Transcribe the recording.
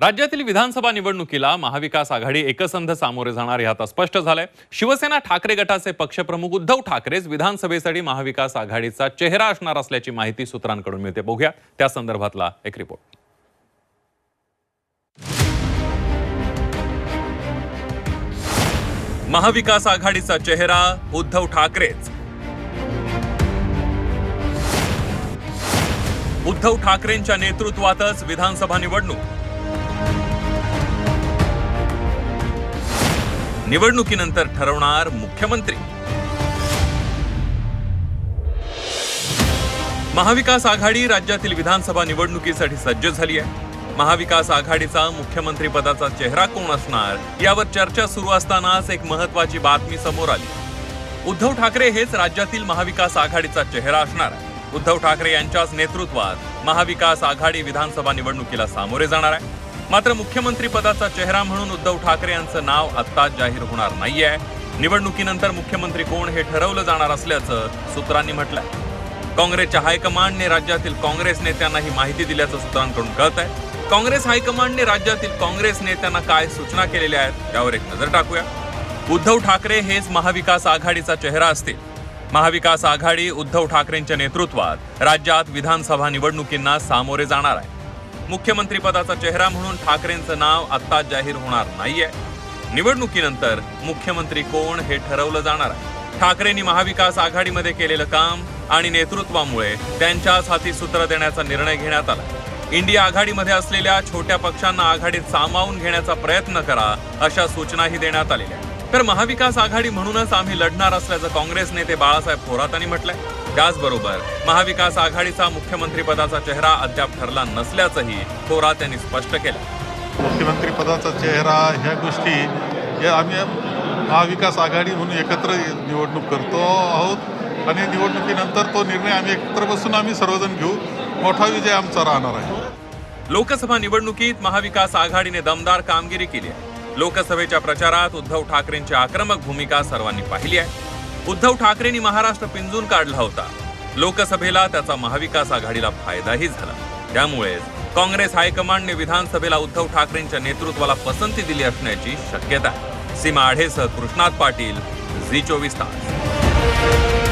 राज्यातील विधानसभा निवडणुकीला महाविकास आघाडी एकसंध सामोरे जाणार हे आता स्पष्ट झालंय. शिवसेना ठाकरे गटाचे पक्षप्रमुख उद्धव ठाकरेच विधानसभेसाठी महाविकास आघाडीचा चेहरा असणार असल्याची माहिती सूत्रांकडून मिळते. बघूया. त्या संदर्भातला एक रिपोर्ट महाविकास आघाडीचा चेहरा उद्धव ठाकरेच. उद्धव ठाकरेंच्या नेतृत्वातच विधानसभा निवडणूक. निवडणुकीनंतर ठरवणार मुख्यमंत्री. महाविकास आघाडी राज्यातील विधानसभा निवडणुकीसाठी सज्ज झाली आहे. महाविकास आघाडीचा मुख्यमंत्री पदाचा चेहरा कोण असणार यावर चर्चा सुरू असतानाच एक महत्वाची बातमी समोर आली. उद्धव ठाकरे हेच राज्यातील महाविकास आघाडीचा चेहरा असणार आहे. उद्धव ठाकरे यांच्याच नेतृत्वात महाविकास आघाडी विधानसभा निवडणुकीला सामोरे जाणार आहे. मात्र मुख्यमंत्री पदाचा चेहरा म्हणून उद्धव ठाकरे यांचं नाव आत्ताच जाहीर होणार नाहीये. निवडणुकीनंतर मुख्यमंत्री कोण हे ठरवलं जाणार असल्याचं सूत्रांनी म्हटलंय. काँग्रेसच्या हायकमांडने राज्यातील काँग्रेस नेत्यांना ही माहिती दिल्याचं सूत्रांकडून कळत आहे काँग्रेस हायकमांडने राज्यातील काँग्रेस नेत्यांना काय सूचना केलेल्या आहेत त्यावर एक नजर टाकूया. उद्धव ठाकरे हेच महाविकास आघाडीचा चेहरा असतील. महाविकास आघाडी उद्धव ठाकरेंच्या नेतृत्वात राज्यात विधानसभा निवडणुकींना सामोरे जाणार आहे. मुख्यमंत्रीपदाचा चेहरा म्हणून ठाकरेंचं नाव आत्ताच जाहीर होणार नाहीये. निवडणुकीनंतर मुख्यमंत्री कोण हे ठरवलं जाणार आहे? ठाकरेंनी महाविकास आघाडीमध्ये केलेलं काम आणि नेतृत्वामुळे त्यांच्याच हाती सूत्र देण्याचा निर्णय घेण्यात आला. इंडिया आघाडीमध्ये असलेल्या छोट्या पक्षांना आघाडीत सामावून घेण्याचा प्रयत्न करा अशा सूचनाही देण्यात आलेल्या तर महाविकास आघाडी म्हणूनच आम्ही लढणार असल्याचं काँग्रेस नेते बाळासाहेब थोरातांनी म्हटलंय. त्याचबरोबर महाविकास आघाडीचा मुख्यमंत्री पदाचा चेहरा अद्याप ठरला नसल्याचंही थोरात यांनी स्पष्ट केलं. मुख्यमंत्री पदाचा चेहरा ह्या गोष्टी हे आम्ही महाविकास आघाडी म्हणून एकत्र निवडणूक करतो आहोत. आणि निवडणुकीनंतर तो निर्णय आम्ही एकत्र बसून आम्ही सर्वजण घेऊ. मोठा विजय आमचा राहणार आहे. लोकसभा निवडणुकीत महाविकास आघाडीने दमदार कामगिरी केली आहे. लोकसभेच्या प्रचारात उद्धव ठाकरेंची आक्रमक भूमिका सर्वांनी पाहिली आहे. उद्धव ठाकरेंनी महाराष्ट्र पिंजून काढला होता. लोकसभेला त्याचा महाविकास आघाडीला फायदाही झाला. त्यामुळेच काँग्रेस हायकमांडने विधानसभेला उद्धव ठाकरेंच्या नेतृत्वाला पसंती दिली असण्याची शक्यता आहे. सीमा आढेसह कृष्णात पाटील झी चोवीस तास.